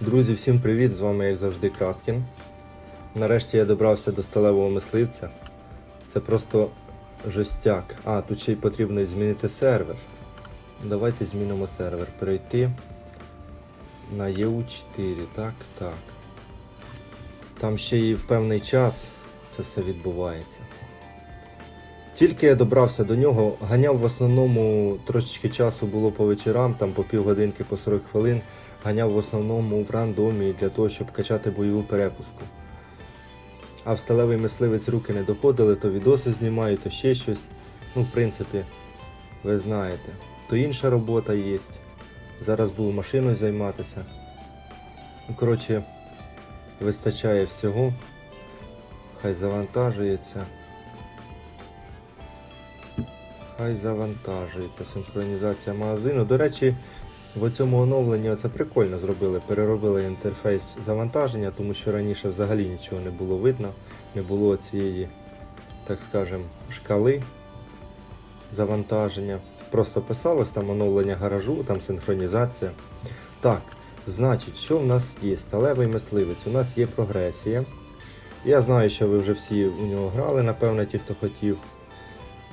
Друзі, всім привіт! З вами, як завжди, Краскін. Нарешті я добрався до сталевого мисливця. Це просто жестяк. А, тут ще й потрібно змінити сервер. Давайте змінимо сервер. Перейти на EU4. Так, так. Там ще і в певний час це все відбувається. Тільки я добрався до нього, ганяв в основному трошечки часу було по вечорам, там по півгодинки, по 40 хвилин. Ганяв в основному в рандомі для того, щоб качати бойову перепуску. А в сталевий мисливець руки не доходили, то відоси знімаю, то ще щось. Ну, в принципі, ви знаєте. То інша робота є. Зараз буду машиною займатися. Ну, коротше, вистачає всього. Хай завантажується. Хай завантажується синхронізація магазину. До речі, в цьому оновленні це прикольно зробили. Переробили інтерфейс завантаження, тому що раніше взагалі нічого не було видно, не було цієї, так скажем, шкали завантаження. Просто писалось там оновлення гаражу, там синхронізація. Так, значить, що в нас є? Сталевий мисливець, у нас є прогресія. Я знаю, що ви вже всі у нього грали, напевно, ті, хто хотів.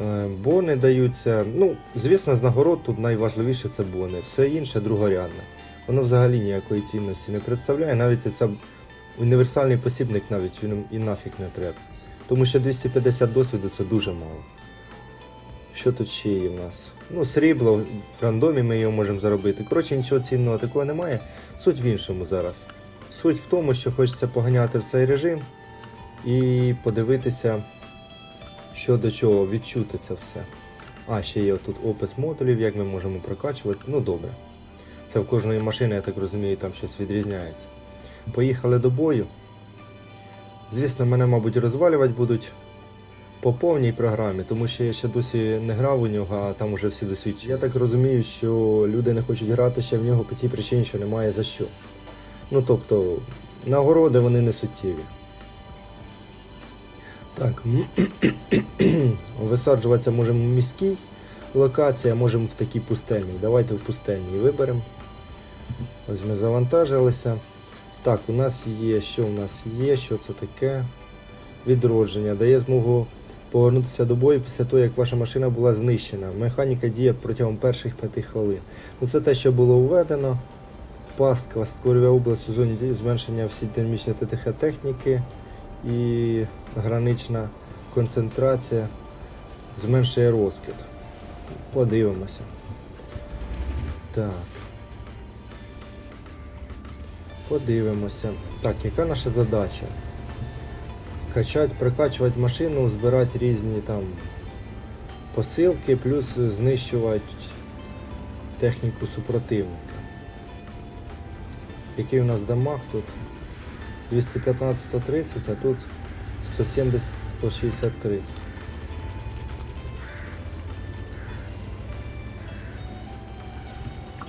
Е, Бони даються. Ну, звісно, з нагород тут найважливіше це бони. Все інше другорядне. Воно взагалі ніякої цінності не представляє. Навіть це універсальний посібник навіть він і нафіг не треба. Тому що 250 досвіду це дуже мало. Що тут ще є в нас? Ну, срібло, в рандомі ми його можемо заробити. Коротше, нічого цінного такого немає. Суть в іншому зараз. Суть в тому, що хочеться поганяти в цей режим і подивитися що до чого відчути це все. А, ще є тут опис модулів, як ми можемо прокачувати. Ну добре. Це в кожної машини, я так розумію, там щось відрізняється. Поїхали до бою. Звісно, мене, мабуть, розвалювати будуть по повній програмі, тому що я ще досі не грав у нього, а там уже всі досвідчені. Я так розумію, що люди не хочуть грати ще в нього по тій причині, що немає за що. Ну тобто, нагороди вони не суттєві. Так, висаджуватися можемо в міській локації, а можемо в такій пустельній. Давайте в пустельній виберемо. Ось ми завантажилися. Так, у нас є, що у нас є, що це таке? Відродження. Дає змогу повернутися до бою після того, як ваша машина була знищена. Механіка діє протягом перших 5 хвилин. Ну, Це те, що було введено. Пастка створює область у зоні зменшення всі динамічні ТТХ техніки і гранична концентрація зменшує розкид. Подивимося. Так. Подивимося. Так, яка наша задача? Качати, прокачувати машину, збирати різні там посилки, плюс знищувати техніку супротивника. Який у нас дамаг тут? 215-130, а тут 170-163.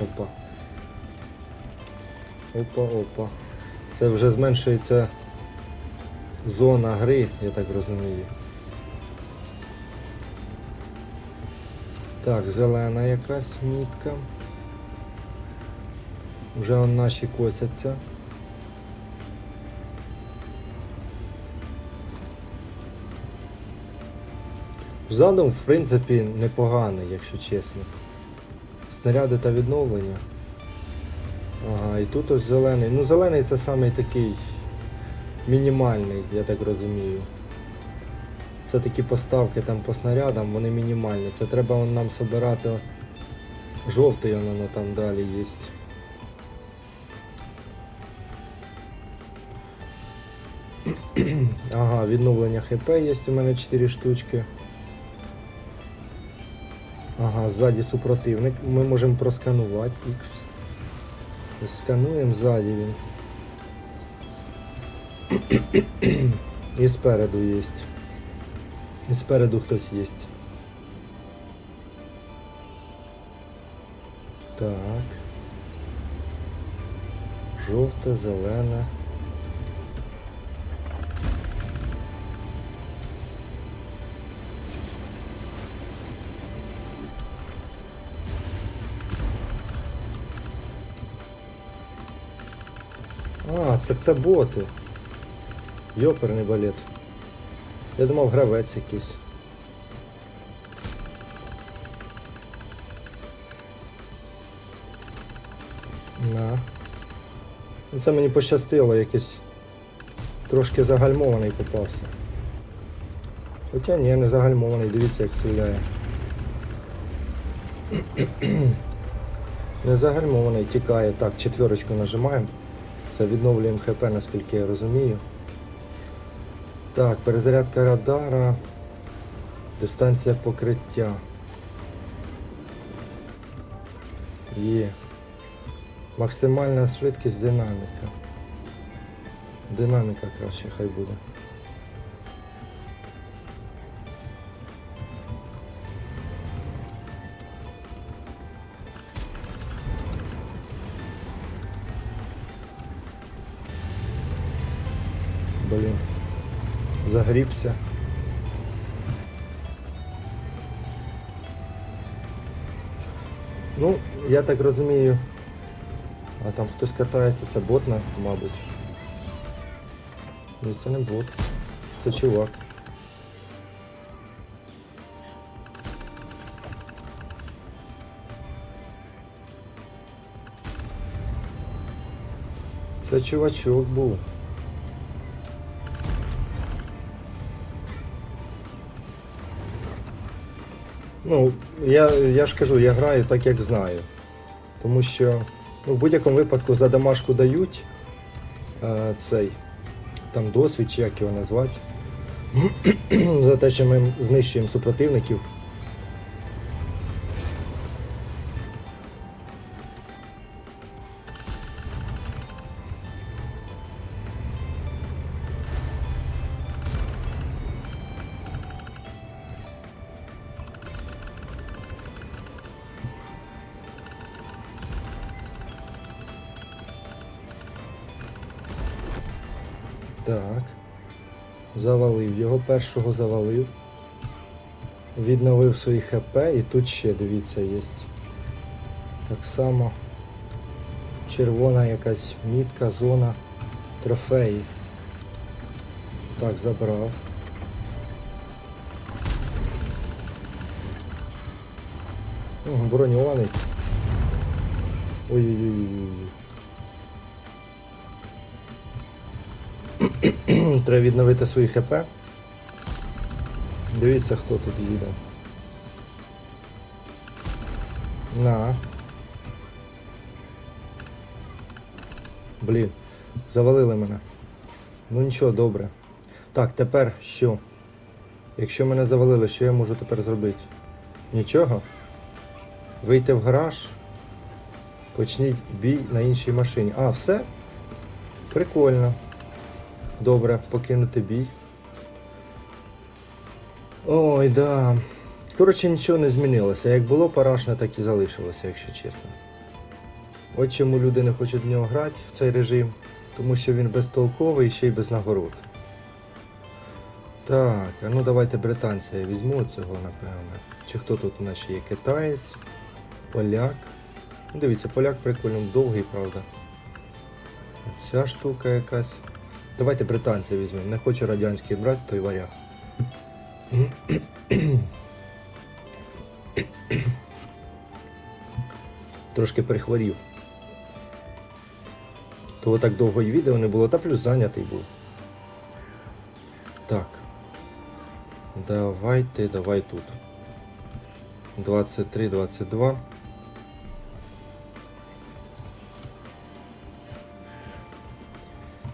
Опа. Опа, опа. Це вже зменшується зона гри, я так розумію. Так, зелена якась мітка. Вже наші косяться. Задум, в принципі, непоганий, якщо чесно. Снаряди та відновлення. Ага, і тут ось зелений. Ну, зелений це самий такий мінімальний, я так розумію. Це такі поставки там по снарядам, вони мінімальні. Це треба нам собирати. Жовтий воно там далі є. Ага, відновлення ХП є у мене 4 штучки. Ага, ззаді супротивник. Ми можемо просканувати X. Скануємо ззаді він. І спереду є. І спереду хтось є. Так. Жовте, зелене. А, це, це боти. Йоперний балет. Я думав гравець якийсь. На. Ну це мені пощастило, якийсь трошки загальмований попався. Хоча ні, не загальмований, дивіться як стріляє. Не загальмований, тікає. Так, четверочку нажимаємо. Це відновлюємо ХП, наскільки я розумію. Так, перезарядка радара. Дистанція покриття. Є. Максимальна швидкість динаміка. Динаміка краще хай буде. Загрібся. Ну, я так розумію. А там хтось катається, це бот, мабуть. Ні, це не бот. Це чувак. Це чувачок був. Ну, я, я ж кажу, я граю так, як знаю. Тому що ну, в будь-якому випадку за домашку дають е, цей там досвід, чи як його назвати. за те, що ми знищуємо супротивників. Завалив. Першого завалив. Відновив свої ХП і тут ще, дивіться, є. Так само. Червона якась мітка, зона, трофеї. Так, забрав. Броньований. Ой-ой-ой. Треба відновити свої ХП. Дивіться, хто тут їде. На. Блін, завалили мене. Ну нічого, добре. Так, тепер що? Якщо мене завалили, що я можу тепер зробити? Нічого? Вийти в гараж. Почніть бій на іншій машині. А, все? Прикольно. Добре, покинути бій. Ой, да. Коротше, нічого не змінилося. Як було парашне, так і залишилося, якщо чесно. От чому люди не хочуть в нього грати в цей режим, тому що він безтолковий і ще й без нагород. Так, а ну давайте британця я візьму цього, напевно. Чи хто тут у нас ще є китаєць, поляк. Ну, дивіться, поляк прикольно довгий, правда. Ця штука якась. Давайте британця візьмемо. Не хочу радянський брати, той варяг. Трошки прихворів. То так довго і відео не було, та плюс зайнятий був. Так. Давайте, давай тут. 23, 22.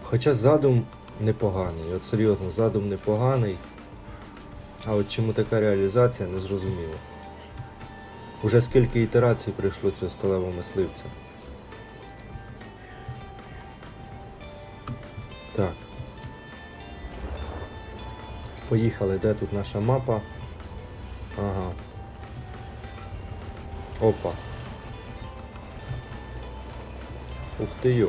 Хоча задум непоганий, от серйозно, задум непоганий. А от чому така реалізація не зрозуміло. Уже скільки ітерацій прийшло цього сталевого мисливця. Так. Поїхали, де тут наша мапа? Ага. Опа. Ух ти йо.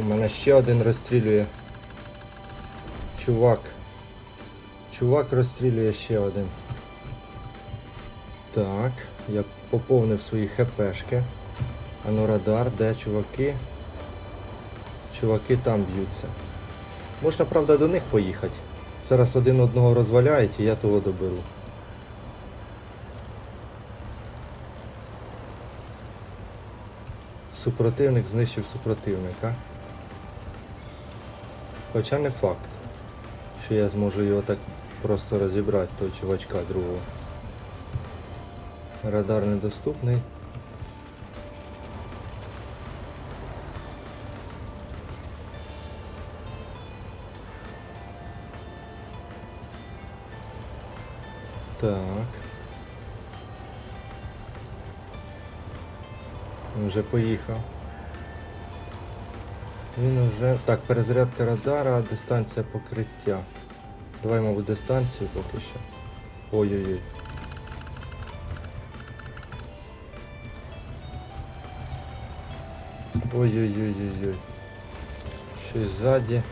О, мене ще один розстрілює. Чувак. Чувак розстрілює ще один. Так, я поповнив свої хпшки. Ану радар, де чуваки? Чуваки там б'ються. Можна, правда, до них поїхати. Зараз один одного розваляють і я того доберу. Супротивник знищив супротивника. Хоча не факт, що я зможу його так просто розібрати, того чувачка другого. Радар недоступний. Так. Вже поїхав. Він вже. Так, перезарядка радара, дистанція покриття. Давай, мабуть, дистанцію поки що. Ой-ой-ой. Ой-ой-ой-ой-ой. Щось ззаді.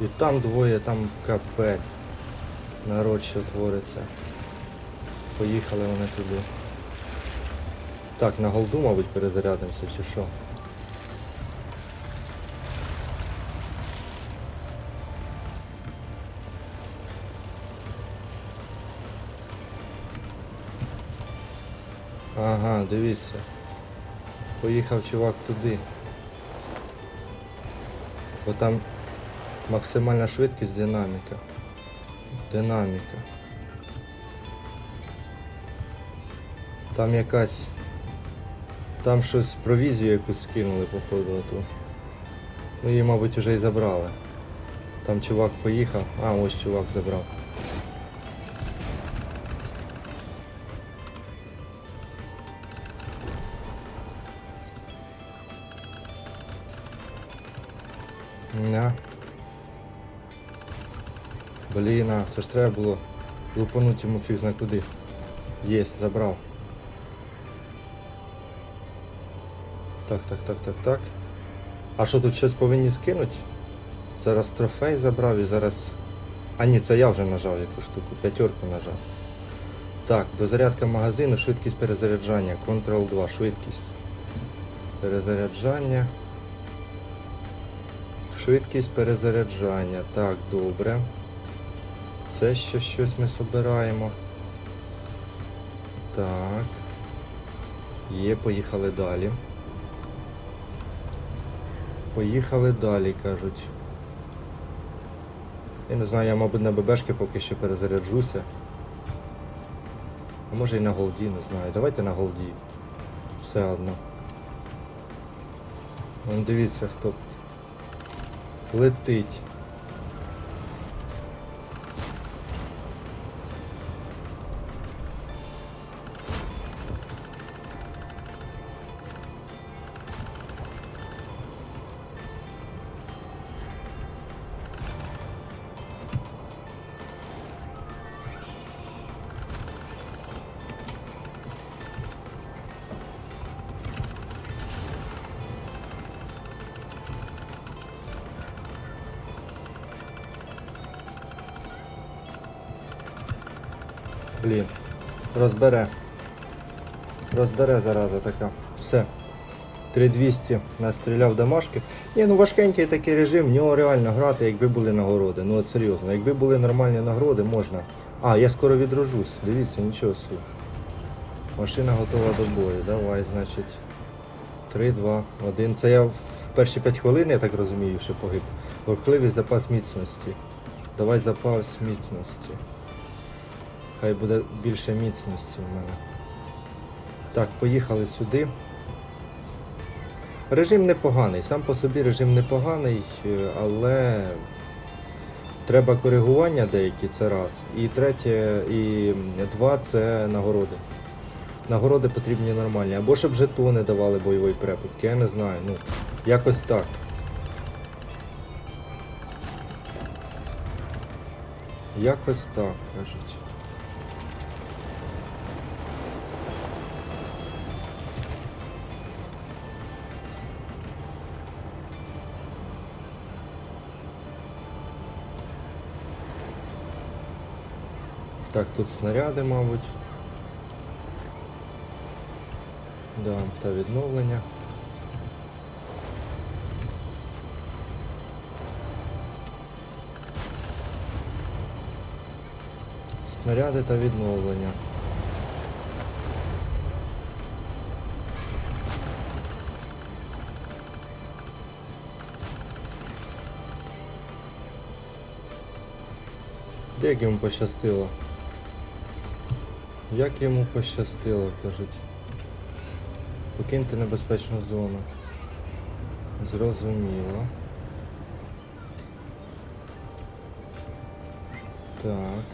І там двоє, там капець. Народ що твориться. Поїхали вони туди. Так, на голду, мабуть, перезарядимося чи що. Ага, дивіться. Поїхав чувак туди. Бо там максимальна швидкість динаміка. Динаміка. Там якась. Там щось провізію якусь скинули, походу, оту. Ну її, мабуть, вже і забрали. Там чувак поїхав. А, ось чувак забрав. На. Блін, а, це ж треба було лупануть йому фіг зна куди. Єсть, забрав. Так, так, так, так, так. А що тут щось повинні скинути? Зараз трофей забрав і зараз. А ні, це я вже нажав яку штуку, п'ятерку нажав. Так, дозарядка магазину, швидкість перезаряджання, Ctrl-2, швидкість. Перезаряджання. Швидкість перезаряджання. Так, добре. Це ще щось ми собираємо. Так. Є, поїхали далі. Поїхали далі, кажуть. Я не знаю, я, мабуть, на ББшки поки що перезаряджуся. А може і на голді, не знаю. Давайте на голді. Все одно. Вон дивіться, хто летить. Блін. Розбере. Розбере зараза така. Все. 3200 настріляв домашки. Ні, ну важкенький такий режим, в нього реально грати, якби були нагороди. Ну от серйозно, якби були нормальні нагороди, можна. А, я скоро відрожусь. Дивіться, нічого собі. Машина готова до бою. Давай, значить. 3, 2, 1. Це я в перші 5 хвилин, я так розумію, що погиб. Рухливість запас міцності. Давай запас міцності. Хай буде більше міцності в мене. Так, поїхали сюди. Режим непоганий, сам по собі режим непоганий, е, але треба коригування деякі, це раз. І третє, і два це нагороди. Нагороди потрібні нормальні. Або щоб жетони давали бойовий препуск, я не знаю. Ну, якось так. Якось так, кажуть. Так, тут снаряди, мабуть. Да, та відновлення. Снаряди та відновлення. Як йому пощастило? Як йому пощастило, кажуть. Покиньте небезпечну зону. Зрозуміло. Так.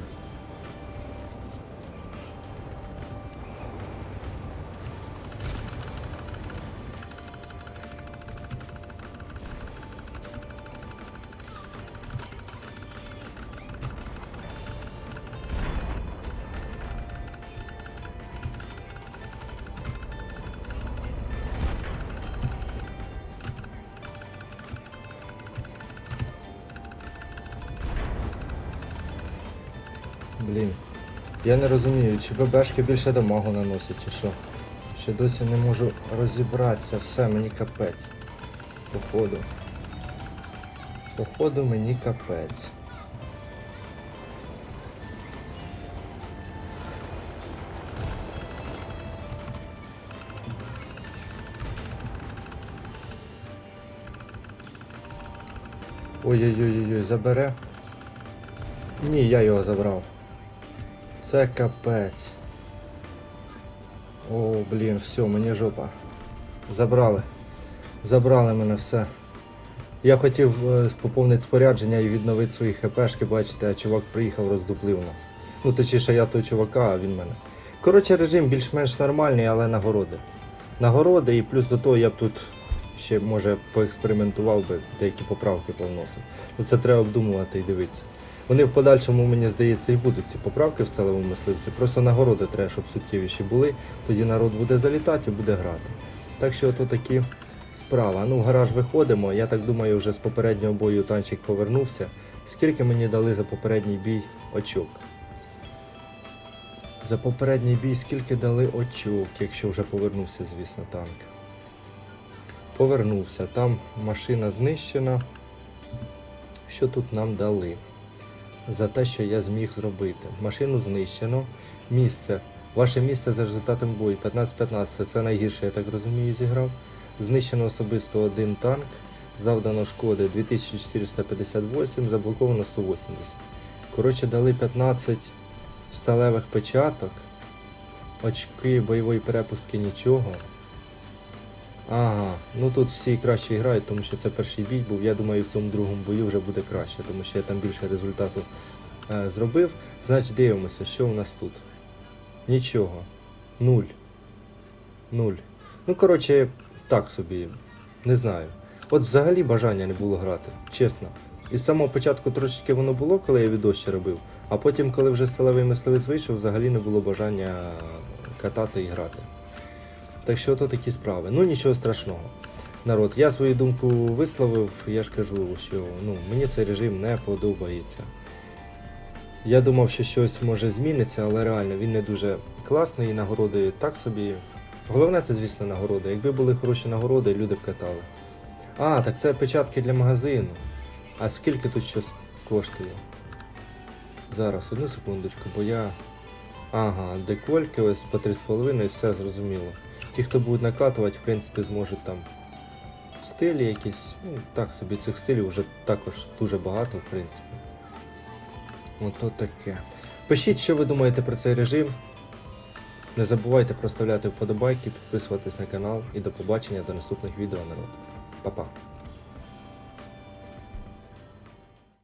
Я не розумію, чи ББшки більше дамагу наносять, чи що. Ще досі не можу розібратися. Все, мені капець. Походу. Походу мені капець. Ой-ой-ой-ой, забере. Ні, я його забрав. Це капець. О, блін, все, мені жопа. Забрали. Забрали мене все. Я хотів е, поповнити спорядження і відновити свої хпшки, бачите, а чувак приїхав, роздуплив нас. Ну, точніше, я той чувака, а він мене. Коротше, режим більш-менш нормальний, але нагороди. Нагороди, і плюс до того я б тут ще, може, поекспериментував би, деякі поправки повносив. Ну це треба обдумувати і дивитися. Вони в подальшому, мені здається, і будуть ці поправки в сталевому мисливці. Просто нагороди треба, щоб суттєвіші були. Тоді народ буде залітати і буде грати. Так що ото такі справа. Ну, в гараж виходимо. Я так думаю, вже з попереднього бою танчик повернувся. Скільки мені дали за попередній бій очок? За попередній бій скільки дали очок, якщо вже повернувся, звісно, танк. Повернувся. Там машина знищена. Що тут нам дали? За те, що я зміг зробити. Машину знищено. Місце. Ваше місце за результатом бою 15-15. Це найгірше, я так розумію, зіграв. Знищено особисто один танк. Завдано шкоди 2458, заблоковано 180. Коротше, дали 15 сталевих печаток. Очки бойової перепустки нічого. Ага, ну тут всі краще грають, тому що це перший бій був. Я думаю, в цьому другому бою вже буде краще, тому що я там більше результату е, зробив. Значить, дивимося, що у нас тут. Нічого. Нуль. Нуль. Ну, коротше, так собі. Не знаю. От взагалі бажання не було грати, чесно. І з самого початку трошечки воно було, коли я відео ще робив, а потім, коли вже сталевий мисливець вийшов, взагалі не було бажання катати і грати. Так що то такі справи. Ну нічого страшного. Народ, я свою думку висловив, я ж кажу, що ну, мені цей режим не подобається. Я думав, що щось може зміниться, але реально він не дуже класний, і нагороди так собі. Головне це, звісно, нагороди. Якби були хороші нагороди, люди б катали. А, так це печатки для магазину. А скільки тут щось коштує? Зараз, одну секундочку, бо я. Ага, декольки ось по 3,5 і все зрозуміло. Ті, хто будуть накатувати, в принципі, зможуть там стилі якісь. Ну, так собі цих стилів вже також дуже багато, в принципі. Ото таке. Пишіть, що ви думаєте про цей режим. Не забувайте проставляти вподобайки, підписуватись на канал і до побачення до наступних відео народ. Па-па.